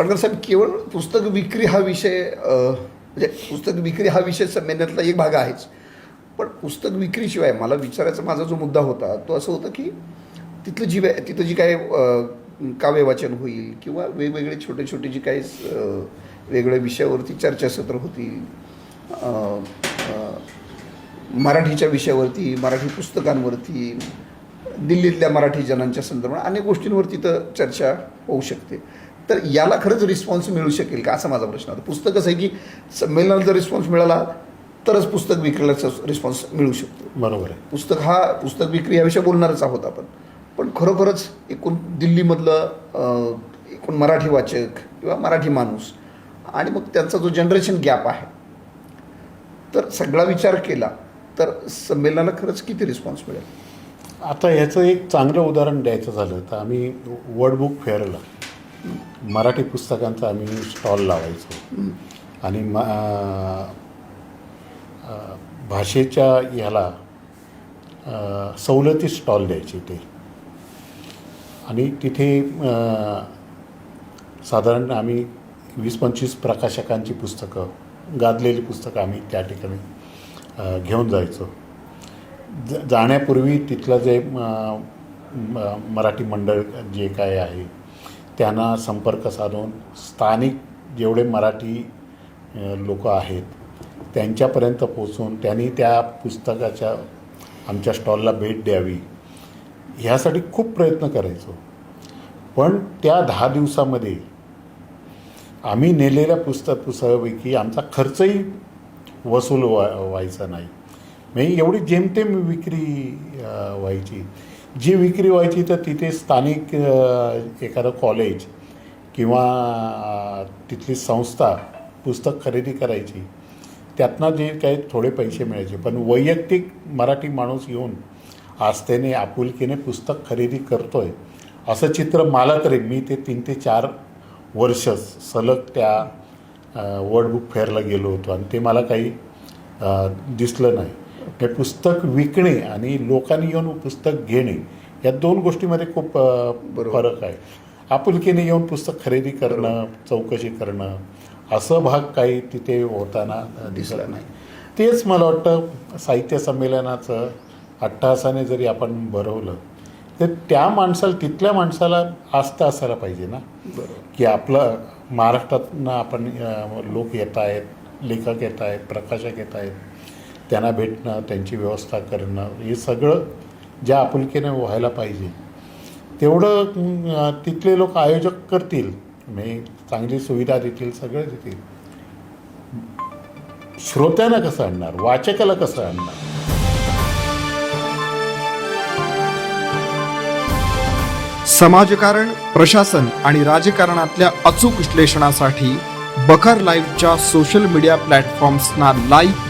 पण साहेब केवळ पुस्तक विक्री हा विषय म्हणजे पुस्तक विक्री हा विषय संमेलनातला एक भाग आहेच. पण पुस्तक विक्रीशिवाय मला विचारायचा माझा जो मुद्दा होता तो असं होता की तिथलं जी तिथं जी काय काव्यवाचन होईल किंवा वेगवेगळे छोटे छोटे जी काही वेगळ्या वेगवेगळ्या विषयावरती चर्चासत्र होतील मराठीच्या विषयावरती मराठी पुस्तकांवरती दिल्लीतल्या मराठी जनांच्या संदर्भात अनेक गोष्टींवर तिथं चर्चा होऊ शकते. तर याला खरंच रिस्पॉन्स मिळू शकेल का? असा माझा प्रश्न होता. पुस्तक असं आहे की संमेलनाला जर रिस्पॉन्स मिळाला तरच पुस्तक विक्रीला रिस्पॉन्स मिळू शकतो. बरोबर आहे. पुस्तक हा पुस्तक विक्री याविषयी बोलणारच आहोत आपण. पण खरोखरच एकूण दिल्लीमधलं एकूण मराठी वाचक किंवा मराठी माणूस आणि मग त्यांचा जो जनरेशन गॅप आहे तर सगळा विचार केला तर संमेलनाला खरंच किती रिस्पॉन्स मिळेल? आता ह्याचं एक चांगलं उदाहरण द्यायचं झालं तर आम्ही वर्ड बुक फेअरला. मराठी पुस्तकांचा आम्ही स्टॉल लावायचो. आणि म भाषेच्या ह्याला सवलती स्टॉल द्यायचे ते. आणि तिथे साधारण आम्ही वीस पंचवीस प्रकाशकांची पुस्तकं गाजलेली पुस्तकं आम्ही त्या ठिकाणी घेऊन जायचो. ज जाण्यापूर्वी तिथलं जे म- मराठी मंडळ जे काय आहे त्यांना संपर्क साधून स्थानिक जेवढे मराठी लोक आहेत त्यांच्यापर्यंत पोचून त्यांनी त्या पुस्तकाच्या आमच्या स्टॉलला भेट द्यावी ह्यासाठी खूप प्रयत्न करायचो. पण त्या दहा दिवसामध्ये आम्ही नेलेल्या पुस्तक पुस्तकापैकी आमचा खर्चही वसूल व्हा व्हायचा नाही. म्हणजे एवढी जेमतेम विक्री व्हायची. जी विक्री व्हायची तर तिथे स्थानिक एखादं कॉलेज किंवा तिथली संस्था पुस्तक खरेदी करायची. त्यातनं जे काही थोडे पैसे मिळायचे. पण वैयक्तिक मराठी माणूस येऊन आस्थेने आपुलकीने पुस्तक खरेदी करतोय असं चित्र मला तरी मी ते तीन ते चार वर्ष सलग त्या वर्ड बुक फेअरला गेलो होतो आणि ते मला काही दिसलं नाही. हे पुस्तक विकणे आणि लोकांनी येऊन पुस्तक घेणे या दोन गोष्टीमध्ये खूप. फरक आहे. आपुलकीने येऊन पुस्तक खरेदी करणं चौकशी करणं असं भाग काही तिथे होताना दिसला नाही. तेच मला वाटतं साहित्य संमेलनाचं अट्टहासाने जरी आपण भरवलं तर त्या माणसाला तिथल्या माणसाला आस्था असायला पाहिजे ना. की आपलं महाराष्ट्रातनं आपण लोक येत आहेत लेखक येत आहेत प्रकाशक येत आहेत. त्यांना भेटणं त्यांची व्यवस्था करणं हे सगळं ज्या आपुलकीने व्हायला पाहिजे. तेवढं तिथले लोक आयोजक करतील. म्हणजे चांगली सुविधा देतील सगळं देतील. श्रोत्यांना कसं आणणार? वाचकाला कसं आणणार? समाजकारण प्रशासन आणि राजकारणातल्या अचूक विश्लेषणासाठी बखर लाईव्हच्या सोशल मीडिया प्लॅटफॉर्म्सना लाईक